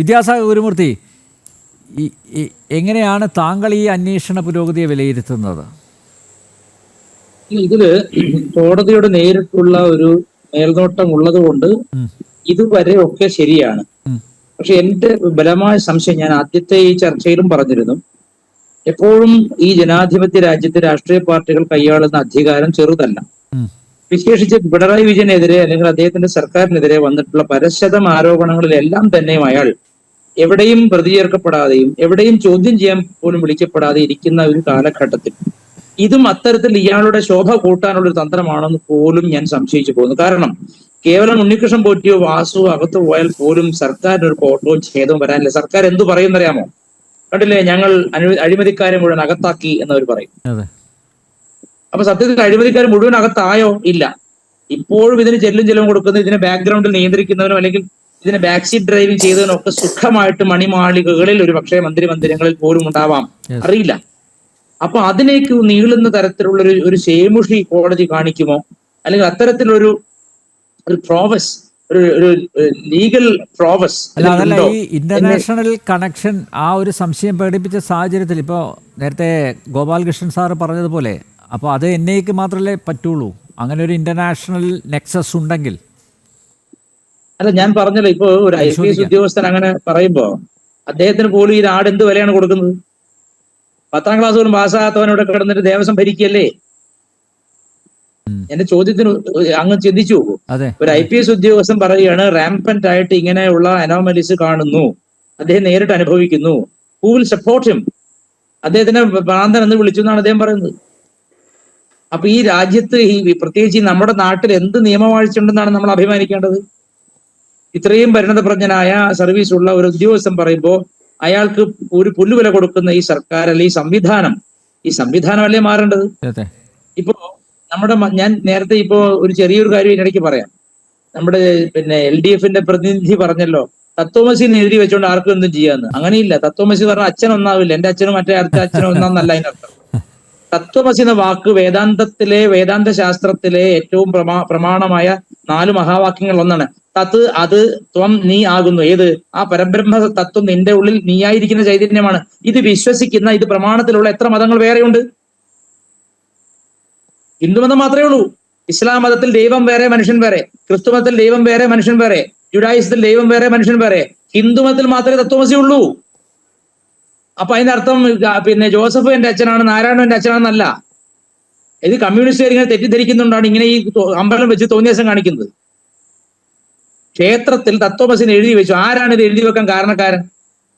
വിദ്യാസാഗർ ഗുരുമൂർത്തി എങ്ങനെയാണ് താങ്കൾ ഈ അന്വേഷണ പുരോഗതിയെ വിലയിരുത്തുന്നത്? ഇതിൽ കോടതിയുടെ നേരിട്ടുള്ള ഒരു മേൽനോട്ടം ഉള്ളത് കൊണ്ട് ഇതുവരെ ഒക്കെ ശരിയാണ്. പക്ഷെ എന്റെ ബലമായ സംശയം ഞാൻ ആദ്യത്തെ ഈ ചർച്ചയിലും പറഞ്ഞിരുന്നു. എപ്പോഴും ഈ ജനാധിപത്യ രാജ്യത്തെ രാഷ്ട്രീയ പാർട്ടികൾ കൈയാളുന്ന അധികാരം ചെറുതല്ല. വിശേഷിച്ച് പിണറായി വിജയനെതിരെ അല്ലെങ്കിൽ അദ്ദേഹത്തിന്റെ സർക്കാരിനെതിരെ വന്നിട്ടുള്ള പരശതം ആരോപണങ്ങളിലെല്ലാം തന്നെയും അയാൾ എവിടെയും പ്രതി ചേർക്കപ്പെടാതെയും എവിടെയും ചോദ്യം ചെയ്യാൻ പോലും വിളിക്കപ്പെടാതെ ഇരിക്കുന്ന ഒരു കാലഘട്ടത്തിൽ. ഇതും അത്തരത്തിൽ ഇയാളുടെ ശോഭ കൂട്ടാനുള്ള ഒരു തന്ത്രമാണെന്ന് പോലും ഞാൻ സംശയിച്ചു പോകുന്നു. കാരണം കേവലം ഉണ്ണികൃഷ്ണൻ പോറ്റിയോ വാസു അകത്ത് പോയാൽ പോലും സർക്കാരിന് ഒരു കോട്ടവും ഛേദവും വരാനില്ല. സർക്കാർ എന്തു പറയുന്നറിയാമോ കണ്ടില്ലേ? ഞങ്ങൾ അഴിമതിക്കാരെ മുഴുവൻ അകത്താക്കി എന്നവർ പറയും. അപ്പൊ സത്യത്തിൽ അഴിമതിക്കാർ മുഴുവൻ അകത്തായോ? ഇല്ല. ഇപ്പോഴും ഇതിന് ചെല്ലും ചെലവും കൊടുക്കുന്ന ഇതിനെ ബാക്ക്ഗ്രൗണ്ടിൽ നിയന്ത്രിക്കുന്നവനും അല്ലെങ്കിൽ ഇതിനെ ബാക്ക് സീറ്റ് ഡ്രൈവിംഗ് ചെയ്തതിനൊക്കെ സുഖമായിട്ട് മണിമാളികകളിൽ ഒരു പക്ഷേ മന്ത്രി മന്ദിരങ്ങളിൽ പോലും ഉണ്ടാവാം. അറിയില്ല. അപ്പൊ അതിലേക്ക് നീളുന്ന തരത്തിലുള്ള ഒരു ഒരു ശേമുഷി കോടതി കാണിക്കുമോ? അല്ലെങ്കിൽ അത്തരത്തിലൊരു ഒരു പ്രോവസ് ഒരു ഒരു ലീഗൽ പ്രോവസ് അല്ല അതല്ല ഈ ഇന്റർനാഷണൽ കണക്ഷൻ ആ ഒരു സംശയം പ്രകടിപ്പിച്ച സാഹചര്യത്തിൽ ഇപ്പോ നേരത്തെ ഗോപാലകൃഷ്ണൻ സാറ് പറഞ്ഞതുപോലെ അപ്പോൾ അത് എൻ ഐക്ക് മാത്രമല്ലേ പറ്റുള്ളൂ? അങ്ങനെ ഒരു ഇന്റർനാഷണൽ നെക്സസ് ഉണ്ടെങ്കിൽ അല്ല ഞാൻ പറഞ്ഞല്ലോ ഇപ്പൊ ഒരു ഐ പി എസ് ഉദ്യോഗസ്ഥൻ അങ്ങനെ പറയുമ്പോ അദ്ദേഹത്തിന് പോലും ഈ നാട് എന്ത് വിലയാണ് കൊടുക്കുന്നത്? പത്താം ക്ലാസ് പോലും പാസ്സാകാത്തവനോട് കിടന്നിട്ട് ദേവസ്വം ഭരിക്കല്ലേ. എന്റെ ചോദ്യത്തിന് അങ്ങ് ചിന്തിച്ചു ഒരു ഐ പി എസ് ഉദ്യോഗസ്ഥൻ പറയുകയാണ് റാംപന്റ് ആയിട്ട് ഇങ്ങനെയുള്ള അനോമലീസ് കാണുന്നു. അദ്ദേഹം നേരിട്ട് അനുഭവിക്കുന്നു. ഹു വിൽ സപ്പോർട്ട് ഹിം അദ്ദേഹത്തിനെ ഭ്രാന്തൻ എന്ന് വിളിച്ചു എന്നാണ് അദ്ദേഹം പറയുന്നത്. അപ്പൊ ഈ രാജ്യത്ത് ഈ പ്രത്യേകിച്ച് നമ്മുടെ നാട്ടിൽ എന്ത് നിയമവാഴ്ച ഉണ്ടെന്നാണ് നമ്മൾ അഭിമാനിക്കേണ്ടത്? ഇത്രയും പരിണതപ്രജ്ഞനായ സർവീസ് ഉള്ള ഒരു ഉദ്യോഗസ്ഥൻ പറയുമ്പോൾ അയാൾക്ക് ഒരു പുല്ലുവില കൊടുക്കുന്ന ഈ സർക്കാർ അല്ലെ ഈ സംവിധാനം ഈ സംവിധാനമല്ലേ മാറേണ്ടത്? ഇപ്പോ നമ്മുടെ ഞാൻ നേരത്തെ ഇപ്പോ ഒരു ചെറിയൊരു കാര്യം ഇതിനിടയ്ക്ക് പറയാം. നമ്മുടെ പിന്നെ എൽ ഡി എഫിന്റെ പ്രതിനിധി പറഞ്ഞല്ലോ തത്വമസിന് എഴുതി വെച്ചോണ്ട് ആർക്കും എന്തും ചെയ്യാന്ന്. അങ്ങനെയില്ല. തത്വമസി പറഞ്ഞ അച്ഛൻ ഒന്നാവില്ല. എന്റെ അച്ഛനും മറ്റേ അടുത്ത അച്ഛനും ഒന്നാന്നല്ല അതിനർത്ഥം. തത്വമസി എന്ന വാക്ക് വേദാന്തത്തിലെ വേദാന്ത ശാസ്ത്രത്തിലെ ഏറ്റവും പ്രമാ പ്രമാണമായ നാല് മഹാവാക്യങ്ങൾ ഒന്നാണ് തത് അത് ത്വം നീ ആകുന്നു. ഏത്? ആ പരബ്രഹ്മ തത്വം നിന്റെ ഉള്ളിൽ നീയായിരിക്കുന്ന ചൈതന്യമാണ്. ഇത് വിശ്വസിക്കുന്ന ഇത് പ്രമാണത്തിലുള്ള എത്ര മതങ്ങൾ വേറെയുണ്ട്? ഹിന്ദുമതം മാത്രമേ ഉള്ളൂ. ഇസ്ലാം മതത്തിൽ ദൈവം വേറെ മനുഷ്യൻ വേറെ. ക്രിസ്തു മതത്തിൽ ദൈവം വേറെ മനുഷ്യൻ വേറെ. ജുഡായിസത്തിൽ ദൈവം വേറെ മനുഷ്യൻ വേറെ. ഹിന്ദു മതത്തിൽ മാത്രമേ തത്വമസി ഉള്ളൂ. അപ്പൊ അതിന്റെ അർത്ഥം പിന്നെ ജോസഫ് എന്റെ അച്ഛനാണ് നാരായണൻ എന്റെ അച്ഛനാണെന്നല്ല. ഇത് കമ്മ്യൂണിസ്റ്റുകാർ ഇങ്ങനെ തെറ്റിദ്ധരിക്കുന്നുണ്ടാണ്. ഇങ്ങനെ ഈ അമ്പലം വെച്ച് തോന്നിയാസം കാണിക്കുന്നത്. ക്ഷേത്രത്തിൽ തത്വമസിന് എഴുതി വെച്ചു. ആരാണ് ഇത് എഴുതി വെക്കാൻ കാരണക്കാരൻ?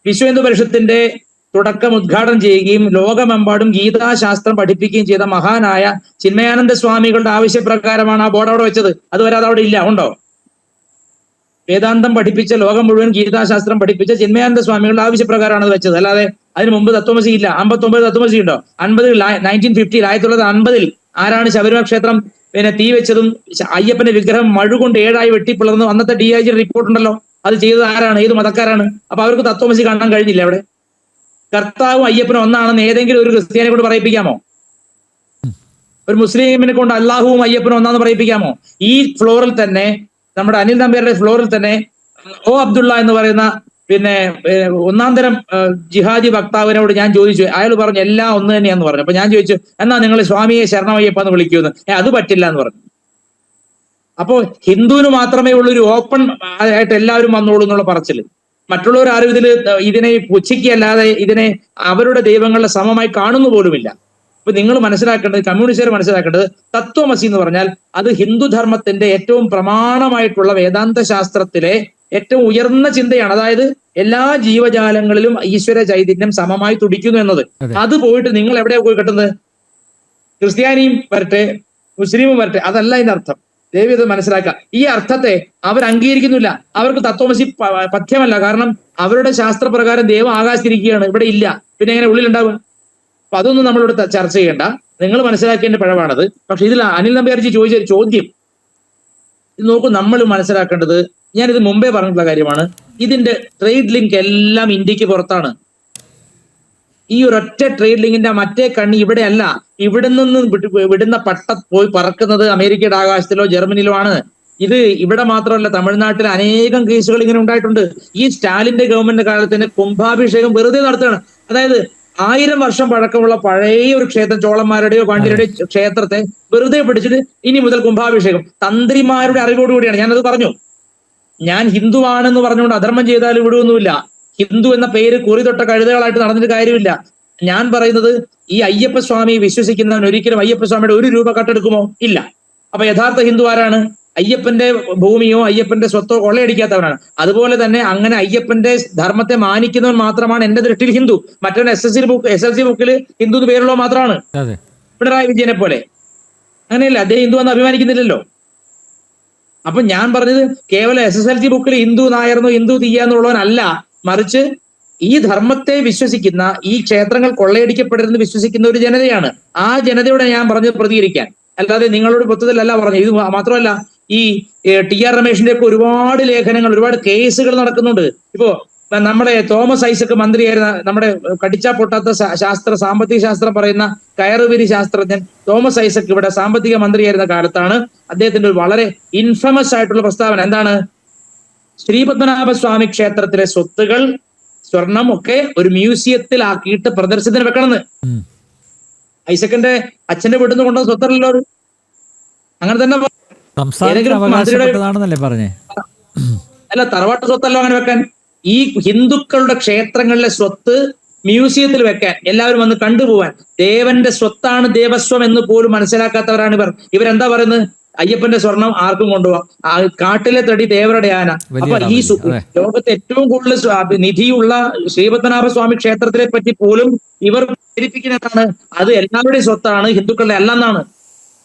വിശ്വ ഹിന്ദു പരിഷത്തിന്റെ തുടക്കം ഉദ്ഘാടനം ചെയ്യുകയും ലോകമെമ്പാടും ഗീതാശാസ്ത്രം പഠിപ്പിക്കുകയും ചെയ്ത മഹാനായ ചിന്മയാനന്ദ സ്വാമികളുടെ ആവശ്യപ്രകാരമാണ് ആ ബോർഡ് അവിടെ വെച്ചത്. അതുവരെ അത് അവിടെ ഇല്ല. ഉണ്ടോ? വേദാന്തം പഠിപ്പിച്ച ലോകം മുഴുവൻ ഗീതാശാസ്ത്രം പഠിപ്പിച്ച ചിന്മയാനന്ദ സ്വാമികളുടെ ആവശ്യപ്രകാരമാണ് അത് വെച്ചത്. അല്ലാതെ അതിന് മുമ്പ് തത്വമസി ഇല്ല. അമ്പത്തൊമ്പത് തത്വമസി ഉണ്ടോ? അൻപതിൽ നയന്റീൻ ഫിഫ്റ്റിയിൽ ആയിരത്തി തൊള്ളായിരത്തി അൻപതിൽ ആരാണ് ശബരിമല ക്ഷേത്രം പിന്നെ തീ വെച്ചതും അയ്യപ്പന്റെ വിഗ്രഹം മഴുകൊണ്ട് ഏഴായി വെട്ടിപ്പിളർന്നു അന്നത്തെ ഡി ഐ ജി റിപ്പോർട്ട് ഉണ്ടല്ലോ. അത് ചെയ്തത് ആരാണ്? ഏത് മതക്കാരാണ്? അപ്പൊ അവർക്ക് തത്വമസി കാണാൻ കഴിഞ്ഞില്ല അവിടെ. കർത്താവും അയ്യപ്പനും ഒന്നാണെന്ന് ഏതെങ്കിലും ഒരു ക്രിസ്ത്യാനെ കൊണ്ട് പറയിപ്പിക്കാമോ? ഒരു മുസ്ലിമിനെ കൊണ്ട് അള്ളാഹുവും അയ്യപ്പനും ഒന്നാന്ന് പറയിപ്പിക്കാമോ? ഈ ഫ്ലോറിൽ തന്നെ നമ്മുടെ അനിൽ നമ്പ്യാരുടെ ഫ്ലോറിൽ തന്നെ ഓ അബ്ദുള്ള എന്ന് പറയുന്ന പിന്നെ ഒന്നാം തരം ജിഹാദി വക്താവിനോട് ഞാൻ ചോദിച്ചു. അയാൾ പറഞ്ഞു എല്ലാം ഒന്ന് തന്നെയാന്ന് പറഞ്ഞു. അപ്പൊ ഞാൻ ചോദിച്ചു എന്നാ നിങ്ങൾ സ്വാമിയെ ശരണമയ്യപ്പ എന്ന് വിളിക്കുമെന്ന്? ഏ അത് പറ്റില്ല എന്ന് പറഞ്ഞു. അപ്പോ ഹിന്ദുവിന് മാത്രമേ ഉള്ളൂ ഒരു ഓപ്പൺ ആയിട്ട് എല്ലാവരും വന്നോളൂ എന്നുള്ള പറച്ചിൽ മറ്റുള്ളവർ ആരും ഇതിൽ ഇതിനെ പുച്ഛിക്കല്ലാതെ ഇതിനെ അവരുടെ ദൈവങ്ങളുടെ സമമായി കാണുന്നു പോലുമില്ല. അപ്പൊ നിങ്ങൾ മനസ്സിലാക്കേണ്ടത് കമ്മ്യൂണിസ്റ്റുകാർ മനസ്സിലാക്കേണ്ടത് തത്വമസി എന്ന് പറഞ്ഞാൽ അത് ഹിന്ദുധർമ്മത്തിന്റെ ഏറ്റവും പ്രമാണമായിട്ടുള്ള വേദാന്ത ശാസ്ത്രത്തിലെ ഏറ്റവും ഉയർന്ന ചിന്തയാണ്. അതായത് എല്ലാ ജീവജാലങ്ങളിലും ഈശ്വര ചൈതന്യം സമമായി തുടിക്കുന്നു എന്നത്. അത്. പോയിട്ട് നിങ്ങൾ എവിടെയാ പോയി കിട്ടുന്നത്? ക്രിസ്ത്യാനിയും വരട്ടെ മുസ്ലിമും വരട്ടെ അതല്ല ഇതിന്റെ അർത്ഥം. ദേവി അത് മനസ്സിലാക്കുക. ഈ അർത്ഥത്തെ അവർ അംഗീകരിക്കുന്നില്ല. അവർക്ക് തത്വമസി പഥ്യമല്ല. കാരണം അവരുടെ ശാസ്ത്രപ്രകാരം ദൈവം ആകാശിരിക്കുകയാണ് ഇവിടെ ഇല്ല. പിന്നെ എങ്ങനെ ഉള്ളിലുണ്ടാവുക അപ്പൊ അതൊന്നും നമ്മളിവിടെ ചർച്ച ചെയ്യേണ്ട. നിങ്ങൾ മനസ്സിലാക്കേണ്ട പിഴവാണത് പക്ഷെ ഇതിൽ അനിൽ നമ്പ്യാർജി ചോദിച്ച ചോദ്യം. നോക്കൂ നമ്മൾ മനസ്സിലാക്കേണ്ടത് ഞാനിത് മുമ്പേ പറഞ്ഞിട്ടുള്ള കാര്യമാണ്. ഇതിന്റെ ട്രേഡ് ലിങ്ക് എല്ലാം ഇന്ത്യയ്ക്ക് പുറത്താണ്. ഈ ഒരൊറ്റ ട്രേഡ് ലിങ്കിന്റെ മറ്റേ കണ്ണി ഇവിടെ അല്ല ഇവിടെ നിന്ന് വിടുന്ന പട്ട പോയി പറക്കുന്നത് അമേരിക്കയുടെ ആകാശത്തിലോ ജർമ്മനിയിലോ ആണ്. ഇത് ഇവിടെ മാത്രമല്ല തമിഴ്നാട്ടിൽ അനേകം കേസുകൾ ഇങ്ങനെ ഉണ്ടായിട്ടുണ്ട്. ഈ സ്റ്റാലിന്റെ ഗവൺമെന്റ് കാലത്ത് തന്നെ കുംഭാഭിഷേകം വെറുതെ നടത്തുകയാണ്. അതായത് ആയിരം വർഷം പഴക്കമുള്ള പഴയ ഒരു ക്ഷേത്രം ചോളന്മാരുടെയോ പാണ്ഡ്യരുടെയോ ക്ഷേത്രത്തെ വെറുതെ പിടിച്ചിട്ട് ഇനി മുതൽ കുംഭാഭിഷേകം. തന്ത്രിമാരുടെ അറിവോടുകൂടിയാണ്. ഞാനത് പറഞ്ഞു. ഞാൻ ഹിന്ദുവാണെന്ന് പറഞ്ഞുകൊണ്ട് അധർമ്മം ചെയ്താൽ വിടുവൊന്നുമില്ല. ഹിന്ദു എന്ന പേര് കുറി തൊട്ട കഴുതകളായിട്ട് നടന്നിട്ട് കാര്യമില്ല. ഞാൻ പറയുന്നത് ഈ അയ്യപ്പ സ്വാമി വിശ്വസിക്കുന്നവൻ ഒരിക്കലും അയ്യപ്പ സ്വാമിയുടെ ഒരു രൂപ കട്ടെടുക്കുമോ? ഇല്ല. അപ്പൊ യഥാർത്ഥ ഹിന്ദു ആരാണ്? അയ്യപ്പന്റെ ഭൂമിയോ അയ്യപ്പന്റെ സ്വത്തോ കൊള്ളയടിക്കാത്തവനാണ്. അതുപോലെ തന്നെ അങ്ങനെ അയ്യപ്പന്റെ ധർമ്മത്തെ മാനിക്കുന്നവൻ മാത്രമാണ് എന്റെ ദൃഷ്ടിയിൽ ഹിന്ദു. മറ്റവൻ S S C book S L C ബുക്കിൽ ഹിന്ദു എന്ന് പേരുള്ള മാത്രമാണ്. പിണറായി വിജയനെ പോലെ. അങ്ങനെയല്ല? അദ്ദേഹം ഹിന്ദു എന്ന് അഭിമാനിക്കുന്നില്ലല്ലോ. അപ്പൊ ഞാൻ പറഞ്ഞത് കേവലം എസ് എസ് എൽ സി ബുക്കിൽ ഹിന്ദു നായർന്നോ ഹിന്ദു തീയാന്നുള്ളവനല്ല മറിച്ച് ഈ ധർമ്മത്തെ വിശ്വസിക്കുന്ന ഈ ക്ഷേത്രങ്ങൾ കൊള്ളയടിക്കപ്പെടരുതെന്ന് വിശ്വസിക്കുന്ന ഒരു ജനതയാണ്. ആ ജനതയോടെ ഞാൻ പറഞ്ഞത് പ്രതികരിക്കാൻ. അല്ലാതെ നിങ്ങളോട് പൊത്തത്തിലല്ല പറഞ്ഞു ഇത് മാത്രമല്ല ഈ ടി ആർ രമേശിന്റെ ഒക്കെ ഒരുപാട് ലേഖനങ്ങൾ ഒരുപാട് കേസുകൾ നടക്കുന്നുണ്ട്. ഇപ്പോ നമ്മുടെ തോമസ് ഐസക് മന്ത്രിയായിരുന്ന നമ്മുടെ കടിച്ചാ പൊട്ടാത്ത ശാസ്ത്ര സാമ്പത്തിക ശാസ്ത്രം പറയുന്ന കയറുവിരി ശാസ്ത്രജ്ഞൻ തോമസ് ഐസക് ഇവിടെ സാമ്പത്തിക മന്ത്രിയായിരുന്ന കാലത്താണ് അദ്ദേഹത്തിന്റെ ഒരു വളരെ ഇൻഫമസ് ആയിട്ടുള്ള പ്രസ്താവന. എന്താണ്? ശ്രീപത്മനാഭസ്വാമി ക്ഷേത്രത്തിലെ സ്വത്തുകൾ സ്വർണം ഒക്കെ ഒരു മ്യൂസിയത്തിലാക്കിയിട്ട് പ്രദർശനത്തിന് വെക്കണമെന്ന്. ഐസക്കിന്റെ അച്ഛന്റെ വീട്ടിൽ നിന്ന് കൊണ്ടുവന്ന സ്വത്തല്ലോ അങ്ങനെ തന്നെ അവകാശപ്പെട്ടതാണെന്നല്ലേ പറഞ്ഞേ? അല്ല തറവാട്ട് സ്വത്തല്ലോ അങ്ങനെ വെക്കാൻ. ഈ ഹിന്ദുക്കളുടെ ക്ഷേത്രങ്ങളിലെ സ്വത്ത് മ്യൂസിയത്തിൽ വെക്കാൻ എല്ലാവരും വന്ന് കണ്ടുപോവാൻ. ദേവന്റെ സ്വത്താണ് ദേവസ്വം എന്ന് പോലും മനസ്സിലാക്കാത്തവരാണ് ഇവർ. ഇവരെന്താ പറയുന്നത്? അയ്യപ്പന്റെ സ്വർണം ആർക്കും കൊണ്ടുപോവാം. കാട്ടിലെ തടി ദേവരുടെ ആന. അപ്പൊ ഈ ലോകത്തെ ഏറ്റവും കൂടുതൽ നിധിയുള്ള ശ്രീപത്മനാഭ സ്വാമി ക്ഷേത്രത്തിനെ പറ്റി പോലും ഇവർ പ്രചരിപ്പിക്കുന്നതാണ് അത് എല്ലാവരുടെയും സ്വത്താണ് ഹിന്ദുക്കളുടെ അല്ലെന്നാണ്.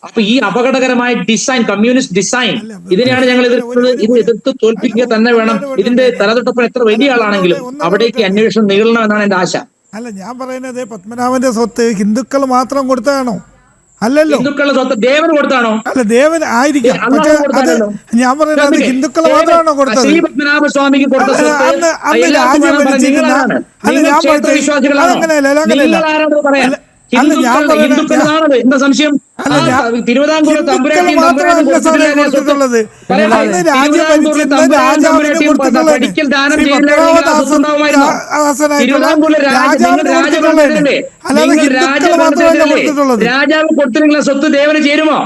അപ്പൊ ഈ അപകടകരമായ ഡിസൈൻ കമ്മ്യൂണിസ്റ്റ് ഡിസൈൻ ഇതിനെയാണ് ഞങ്ങൾ എതിർക്കുന്നത് ഇത് എതിർത്ത് തോൽപ്പിക്കുക തന്നെ വേണം. ഇതിന്റെ തലതൊട്ടപ്പം എത്ര വലിയ ആളാണെങ്കിലും അവിടേക്ക് അന്വേഷണം നീളണം എന്നാണ് എന്റെ ആശ. അല്ല ഞാൻ പറയുന്നത് പത്മനാഭന്റെ സ്വത്ത് ഹിന്ദുക്കൾ മാത്രം കൊടുത്താണോ അല്ലല്ലോ. ഹിന്ദുക്കളുടെ സ്വത്ത് ദേവന് കൊടുത്താണോ? അല്ല ദേവൻ ആയിരിക്കാം. പക്ഷേ അത് ഞാൻ പറയുന്നത് ഹിന്ദുക്കൾ മാത്രമാണോ കൊടുത്തത്? അന്ന് അന്ന് രാജ്യം ഭരിച്ചിരുന്ന അല്ല ഞാൻ പറഞ്ഞത് അല്ല, അങ്ങനെയല്ല ഹിന്ദുക്കളാണത് എന്താ സംശയം? തിരുവിതാംകൂർ പഠിക്കൽ ദാനം രാജാവ് കൊടുത്തിട്ടുള്ള സ്വത്ത് ദേവന് ചേരുമോ?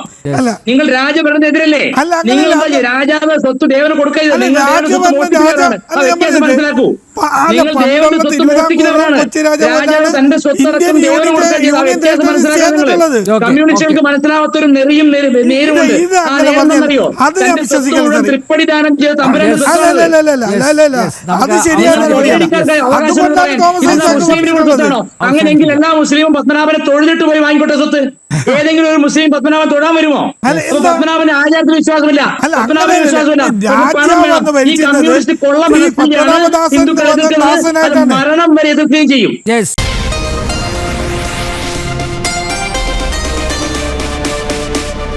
നിങ്ങൾ രാജഭരണത്തിനെതിരല്ലേ? അല്ല, നിങ്ങൾ രാജാവ് സ്വത്ത് ദേവന് കൊടുക്കരുത്. നിങ്ങൾ ദേവന് സ്വത്ത് മോഷ്ടിക്കുന്നവരാണ്. മനസ്സിലാക്കൂ. നിങ്ങൾ രാജാവ് തന്റെ ദേവന് കൊടുക്കാൻ കമ്മ്യൂണിസ്റ്റുകൾക്ക് മനസ്സിലാവാത്തൊരു നെറിയും നേരും- നേരുമുണ്ട്. തൃപ്പടി ദാനം ചെയ്ത. കൊടുത്തിട്ടാണോ അങ്ങനെയെങ്കിൽ എല്ലാ മുസ്ലിമും പത്മനാഭനെ തൊഴിലിട്ട് പോയി വാങ്ങിക്കോട്ടെ സ്വത്ത് ഏതെങ്കിലും ഒരു മുസ്ലിം പത്മനാഭൻ തൊഴാൻ വരുമോ എന്താ? പത്മനാഭന് ആചാരത്തിൽ വിശ്വാസമില്ല. പത്മനാഭന് വിശ്വാസമില്ല. കൊള്ള മരണം വരെ എതിർക്കുകയും ചെയ്യും. യെസ്